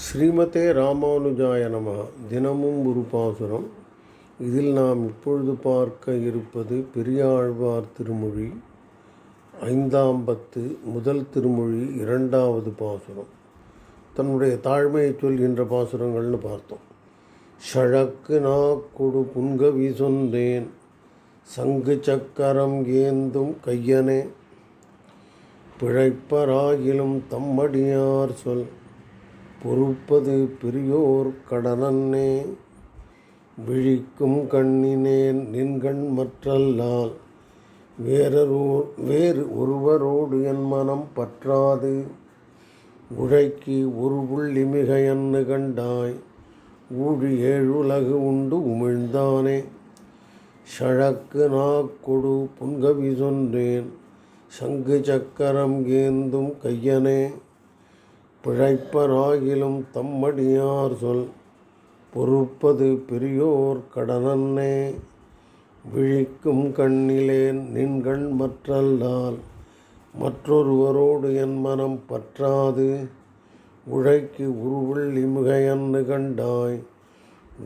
ஸ்ரீமதே ராமானுஜாய நம. தினமும் ஒரு பாசுரம். இதில் நாம் இப்பொழுது பார்க்க இருப்பது பெரியாழ்வார் திருமொழி ஐந்தாம் பத்து முதல் திருமொழி இரண்டாவது பாசுரம். தன்னுடைய தாழ்மையை சொல்கின்ற பாசுரங்கள்னு பார்த்தோம். ஷழக்கு நாக்குடு புன்கவி சொந்தேன் சங்கு சக்கரம் ஏந்தும் கையனே பிழைப்பராகிலும் தம்மடியார் சொல் பொறுப்பது பெரியோர் கடனன்னே விழிக்கும் கண்ணினேன் நின்கண் மற்றல்லால். வேறொரு வேறு ஒருவரோடு என் மனம் பற்றாது. உழைக்கு ஒரு புள்ளி மிக என்னு கண்டாய். ஊழி ஏழுலகு உண்டு உமிழ்ந்தானே. ஷழக்கு நாக்கொடு புன்கவி சொன்றேன் சங்கு சக்கரம் ஏந்தும் கையனே. பிழைப்பராகிலும் தம்மடியார் சொல் பொறுப்பது பெரியோர் கடனன்னே. விழிக்கும் கண்ணிலேன் நின்கண் மற்றல்லால் மற்றொருவரோடு என் மனம் பற்றாது. உழைக்கு உருவள்ளி மிகையன்னு கண்டாய்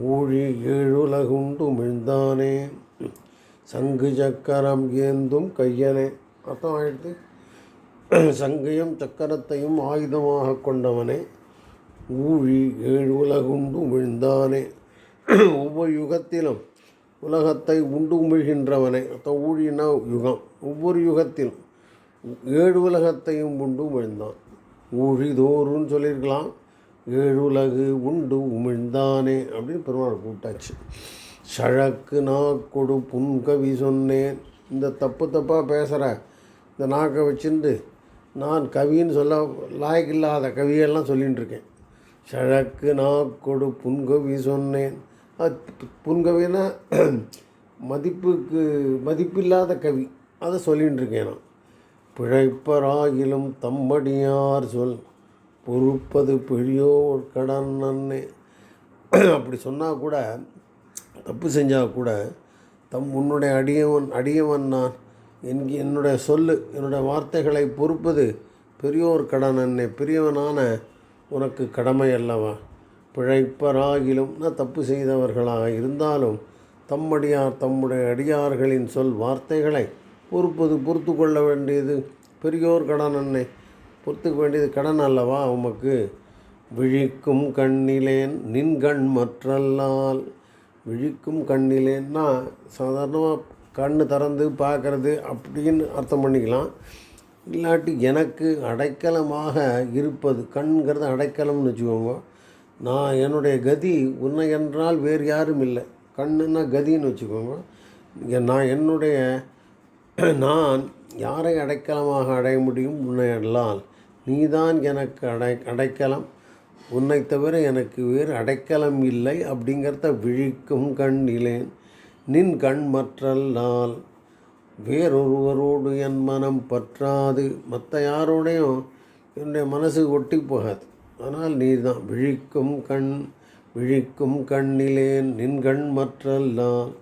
ஊழி ஏழுலகுண்டு மிழ்ந்தானே. சங்கு சக்கரம் ஏந்தும் கையனே அர்த்தம் ஆயிடுது சங்கையும் சக்கரத்தையும் ஆயுதமாக கொண்டவனே ஊழி ஏழு உலகுண்டு உமிழ்ந்தானே ஒவ்வொரு யுகத்திலும் உலகத்தை உண்டு உமிழ்கின்றவனே. அர்த்தம் ஊழினா யுகம். ஒவ்வொரு யுகத்திலும் ஏழு உலகத்தையும் உண்டு உமிழ்ந்தான். ஊழி தோறும் சொல்லியிருக்கலாம் ஏழு உலகு உண்டு உமிழ்ந்தானே அப்படின்னு பெருமாள் கூப்பிட்டாச்சு. சழக்கு நாக்கொடு புன்கவி சொன்னேன். இந்த தப்பு தப்பாக பேசுகிற இந்த நாக்கை வச்சுட்டு நான் கவின்னு சொல்ல லாய்க்கில்லாத கவியெல்லாம் சொல்லிகிட்டு இருக்கேன் சழக்கு நாக்கொடு புன்கவி சொன்னேன். அது புன்கவினா மதிப்புக்கு மதிப்பில்லாத கவி. அதை சொல்லிகிட்டு இருக்கேன் நான். பிழைப்பராகிலும் தம்மடியார் சொல் பொறுப்பது பெரியோர் கடன் நன்னே அப்படி சொன்னால் கூட தப்பு செஞ்சால் கூட தம் உன்னுடைய அடியவன் அடியவன் நான். என் என்னுடைய சொல்லு என்னுடைய வார்த்தைகளை பொறுப்பது பெரியோர் கடன் அன்னை பெரியவனான உனக்கு கடமை அல்லவா? பிழைப்பராகிலும் நான் தப்பு செய்தவர்களாக இருந்தாலும் தம்மடியார் தம்முடைய அடியார்களின் சொல் வார்த்தைகளை பொறுப்பது பொறுத்து கொள்ள வேண்டியது பெரியோர் கடன் அன்னை பொறுத்துக்க வேண்டியது கடன் அல்லவா உமக்கு? விழிக்கும் கண்ணிலேன் நின்கண் மற்றல்லால் விழிக்கும் கண்ணிலேன்னா சாதாரணமாக கண் திறந்து பார்க்குறது அப்படின்னு அர்த்தம் பண்ணிக்கலாம். இல்லாட்டி எனக்கு அடைக்கலமாக இருப்பது கண்கிறது அடைக்கலம்னு வச்சுக்கோங்க. நான் என்னுடைய கதி உன்னை என்றால் வேறு யாரும் இல்லை. கண்ணுன்னா கதின்னு வச்சுக்கோங்க. இங்கே நான் என்னுடைய நான் யாரை அடைக்கலமாக அடைய முடியும்? உன்னை அல்லால். நீதான் எனக்கு அடை அடைக்கலம். உன்னை தவிர எனக்கு வேறு அடைக்கலம் இல்லை அப்படிங்கிறத விழிக்கும் கண் கண்ணிலேன் நின் கண் மற்றல்லால் வேறொருவரோடு என் மனம் பற்றாது. மற்ற யாரோடையும் என்னுடைய மனசு ஒட்டி போகாது. ஆனால் நீர்தான். தான் விழிக்கும் கண் விழிக்கும் கண்ணிலேன் நின் கண் மற்றல்லால்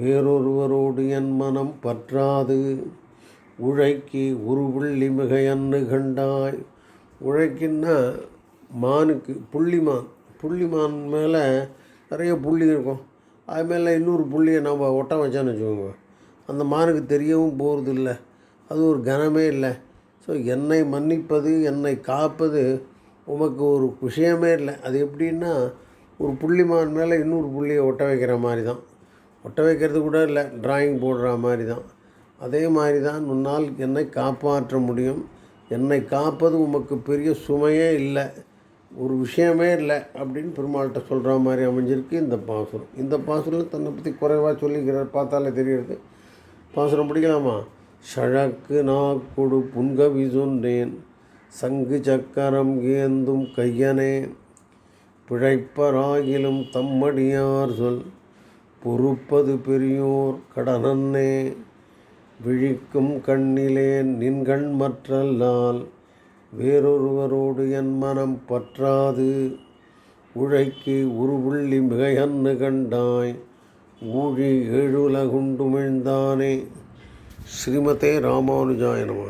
வேறொருவரோடு என் மனம் பற்றாது. உழைக்கி ஒரு புள்ளி மிகையன்னு கண்டாய். உழைக்கின்னா மானுக்கு புள்ளிமான் புள்ளிமான் மேலே நிறைய புள்ளி இருக்கும். அது மேலே இன்னொரு புள்ளியை நம்ம ஒட்ட வச்சோன்னு வச்சுக்கோங்க. அந்த மானுக்கு தெரியவும் போகிறது இல்லை அது ஒரு கனமே இல்லை. ஸோ என்னை மன்னிப்பது என்னை காப்பது உமக்கு ஒரு விஷயமே இல்லை. அது எப்படின்னா ஒரு புள்ளிமான் மேலே இன்னொரு புள்ளியை ஒட்ட வைக்கிற மாதிரி தான். ஒட்ட வைக்கிறது கூட இல்லை டிராயிங் போடுற மாதிரி தான். அதே மாதிரி தான் உன்னால் என்னை காப்பாற்ற முடியும். என்னை காப்பது உமக்கு பெரிய சுமையே இல்லை. ஒரு விஷயமே இல்லை அப்படின்னு பெருமாள்கிட்ட சொல்கிற மாதிரி அமைஞ்சிருக்கு இந்த பாசுரம். இந்த பாசுரம் தன்னை பற்றி குறைவாக சொல்லிக்கிறார். பார்த்தாலே தெரிகிறது பாசுரம் பிடிக்கலாமா? ஷழக்கு நாக்குடு புன்கவி சொன்னேன். சங்கு சக்கரம் ஏந்தும் கையனே. பிழைப்பராகிலும் தம்மடியார் சொல். பொறுப்பது பெரியோர் கடனன்னே. விழிக்கும் கண்ணிலேன் நின்கண் மற்றல்லால். வேறொருவரோடு என் மனம் பற்றாது. உழைக்கு உருவுள்ளி மிகையன்னு கண்டாய். ஊழி ஏழுலகுண்டுமிழ்ந்தானே ஸ்ரீமதே ராமானுஜாய நம